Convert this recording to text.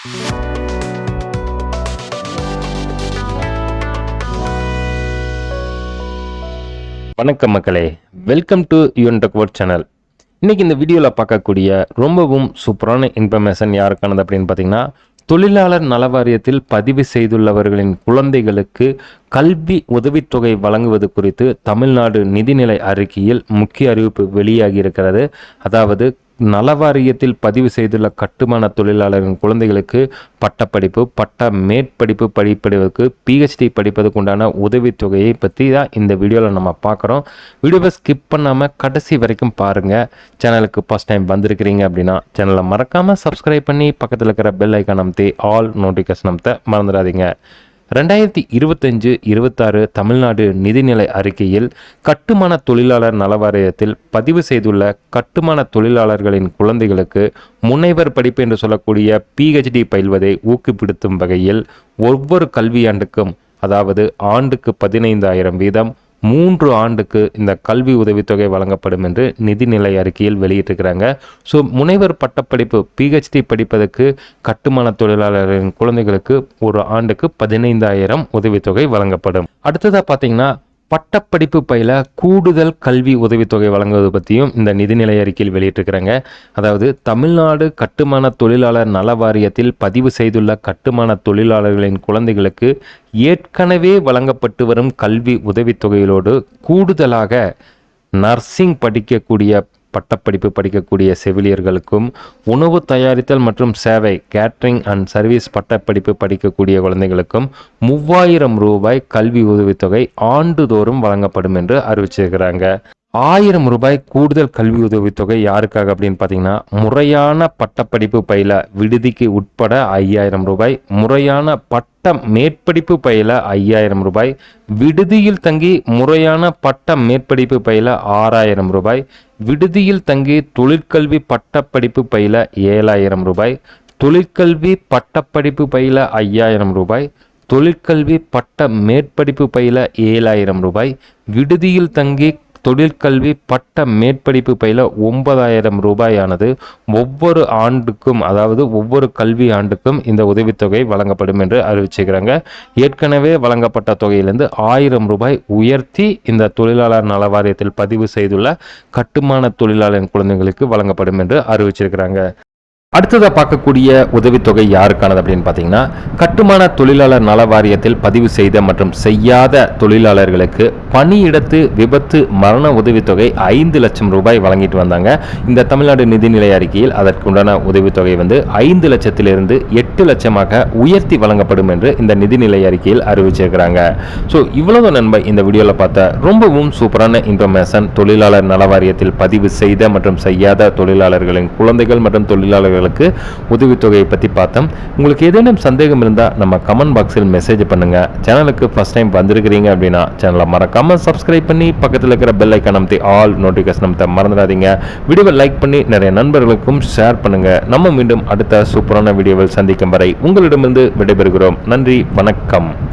வணக்கம் மக்களே. Welcome to யூன் டெக்வர்ட் சேனல் இன்னைக்கு இந்த வீடியோவில் பார்க்கக்கூடிய ரொம்பவும் சூப்பரான இன்ஃபர்மேஷன் யாருக்கானது அப்படின்னு பார்த்தீங்கன்னா தொழிலாளர் நல வாரியத்தில் பதிவு செய்துள்ளவர்களின் குழந்தைகளுக்கு கல்வி உதவித்தொகை வழங்குவது குறித்து தமிழ்நாடு நிதிநிலை அறிக்கையில் முக்கிய அறிவிப்பு வெளியாகி இருக்கிறது. அதாவது நலவாரியத்தில் பதிவு செய்துள்ள கட்டுமான தொழிலாளரின் குழந்தைகளுக்கு பட்டப்படிப்பு பட்ட மேற்படிப்பு படிப்பதற்கு பிஹெச்டி படிப்பதற்கு உண்டான உதவித்தொகையை பற்றி தான் இந்த வீடியோவில் நம்ம பார்க்குறோம். வீடியோவை ஸ்கிப் பண்ணாமல் கடைசி வரைக்கும் பாருங்கள் சேனலுக்கு ஃபஸ்ட் டைம் வந்திருக்கிறீங்க அப்படின்னா சேனலை மறக்காமல் சப்ஸ்கிரைப் பண்ணி பக்கத்தில் இருக்கிற பெல் ஐக்கான் அமுத்தி ஆல் நோட்டிஃபிகேஷன் அமுத்த மறந்துடாதீங்க. ரெண்டாயிரத்தி இருபத்தஞ்சு இருபத்தாறு தமிழ்நாடு நிதிநிலை அறிக்கையில் கட்டுமான தொழிலாளர் நலவாரியத்தில் பதிவு செய்துள்ள கட்டுமான தொழிலாளர்களின் குழந்தைகளுக்கு முனைவர் படிப்பு என்று சொல்லக்கூடிய பிஹெச்டி பயில்வதை ஊக்குப்படுத்தும் வகையில் ஒவ்வொரு கல்வியாண்டுக்கும் அதாவது ஆண்டுக்கு பதினைந்தாயிரம் வீதம் மூன்று ஆண்டுக்கு இந்த கல்வி உதவித்தொகை வழங்கப்படும் என்று நிதிநிலை அறிக்கையில் வெளியிட்டிருக்கிறாங்க. ஸோ முனைவர் பட்டப்படிப்பு பிஹெச்டி படிப்பதற்கு கட்டுமான தொழிலாளர்களின் குழந்தைகளுக்கு ஒரு ஆண்டுக்கு பதினைந்தாயிரம் உதவித்தொகை வழங்கப்படும். அடுத்ததாக பார்த்தீங்கன்னா பட்டப்படிப்பு பயில கூடுதல் கல்வி உதவித்தொகை வழங்குவது பற்றியும் இந்த நிதிநிலை அறிக்கையில் வெளியிட்டிருக்கிறாங்க. அதாவது தமிழ்நாடு கட்டுமான தொழிலாளர் நல வாரியத்தில் பதிவு செய்துள்ள கட்டுமான தொழிலாளர்களின் குழந்தைகளுக்கு ஏற்கனவே வழங்கப்பட்டு வரும் கல்வி உதவித்தொகையிலோடு கூடுதலாக நர்சிங் படிக்கக்கூடிய பட்டப்படிப்பு படிக்கக்கூடிய செவிலியர்களுக்கும் உணவு தயாரித்தல் மற்றும் சேவை கேட்ரிங் அண்ட் சர்வீஸ் பட்டப்படிப்பு படிக்கக்கூடிய குழந்தைகளுக்கும் மூவாயிரம் ரூபாய் கல்வி உதவித்தொகை ஆண்டுதோறும் வழங்கப்படும் என்று அறிவிச்சிருக்கிறாங்க. ஆயிரம் ரூபாய் கூடுதல் கல்வி உதவித்தொகை யாருக்காக அப்படின்னு பார்த்தீங்கன்னா முறையான பட்டப்படிப்பு பயில விடுதிக்கு உட்பட ஐயாயிரம் ரூபாய் முறையான பட்ட மேற்படிப்பு பயில ஐயாயிரம் ரூபாய் விடுதியில் தங்கி முறையான பட்ட மேற்படிப்பு பயில ஆறாயிரம் ரூபாய் விடுதியில் தங்கி தொழிற்கல்வி பட்டப்படிப்பு பயில ஏழாயிரம் ரூபாய் தொழிற்கல்வி பட்டப்படிப்பு பயில ஐயாயிரம் ரூபாய் தொழிற்கல்வி பட்ட மேற்படிப்பு பயில ஏழாயிரம் ரூபாய் விடுதியில் தங்கி தொழிற்கல்வி பட்ட மேற்படிப்பு பயில ஒன்பதாயிரம் ரூபாயானது ஒவ்வொரு ஆண்டுக்கும் அதாவது ஒவ்வொரு கல்வி ஆண்டுக்கும் இந்த உதவித்தொகை வழங்கப்படும் என்று அறிவிச்சுக்கிறாங்க. ஏற்கனவே வழங்கப்பட்ட தொகையிலிருந்து ஆயிரம் ரூபாய் உயர்த்தி இந்த தொழிலாளர் நல வாரியத்தில் பதிவு செய்துள்ள கட்டுமான தொழிலாளர் குழந்தைகளுக்கு வழங்கப்படும் என்று அறிவிச்சிருக்கிறாங்க. அடுத்ததாக பார்க்கக்கூடிய உதவித்தொகை யாருக்கானது அப்படின்னு பார்த்தீங்கன்னா கட்டுமான தொழிலாளர் நல வாரியத்தில் பதிவு செய்த மற்றும் செய்யாத தொழிலாளர்களுக்கு பணியிடத்து விபத்து மரண உதவித்தொகை ஐந்து லட்சம் ரூபாய் வழங்கிட்டு வந்தாங்க. இந்த தமிழ்நாடு நிதிநிலை அறிக்கையில் அதற்குண்டான உதவித்தொகை வந்து ஐந்து லட்சத்திலிருந்து எட்டு லட்சமாக உயர்த்தி வழங்கப்படும் என்று இந்த நிதிநிலை அறிக்கையில் அறிவிச்சிருக்கிறாங்க. ஸோ இவ்வளவு நண்பர் இந்த வீடியோவில் பார்த்த ரொம்பவும் சூப்பரான இன்ஃபர்மேஷன் தொழிலாளர் நல வாரியத்தில் பதிவு செய்த மற்றும் செய்யாத தொழிலாளர்களின் குழந்தைகள் மற்றும் தொழிலாளர்கள் தொழிலாளர்களுக்கு உதவித்தொகையை பற்றி பார்த்தோம். உங்களுக்கு ஏதேனும் சந்தேகம் இருந்தால் நம்ம கமெண்ட் பாக்ஸில் மெசேஜ் பண்ணுங்க. சேனலுக்கு ஃபர்ஸ்ட் டைம் வந்திருக்கிறீங்க அப்படின்னா சேனலை மறக்காமல் சப்ஸ்கிரைப் பண்ணி பக்கத்தில் இருக்கிற பெல் ஐக்கான் அமைத்து ஆல் நோட்டிஃபிகேஷன் அமைத்த மறந்துடாதீங்க. வீடியோவை லைக் பண்ணி நிறைய நண்பர்களுக்கும் ஷேர் பண்ணுங்க. நம்ம மீண்டும் அடுத்த சூப்பரான வீடியோவில் சந்திக்கும் வரை உங்களிடமிருந்து விடைபெறுகிறோம். நன்றி வணக்கம்.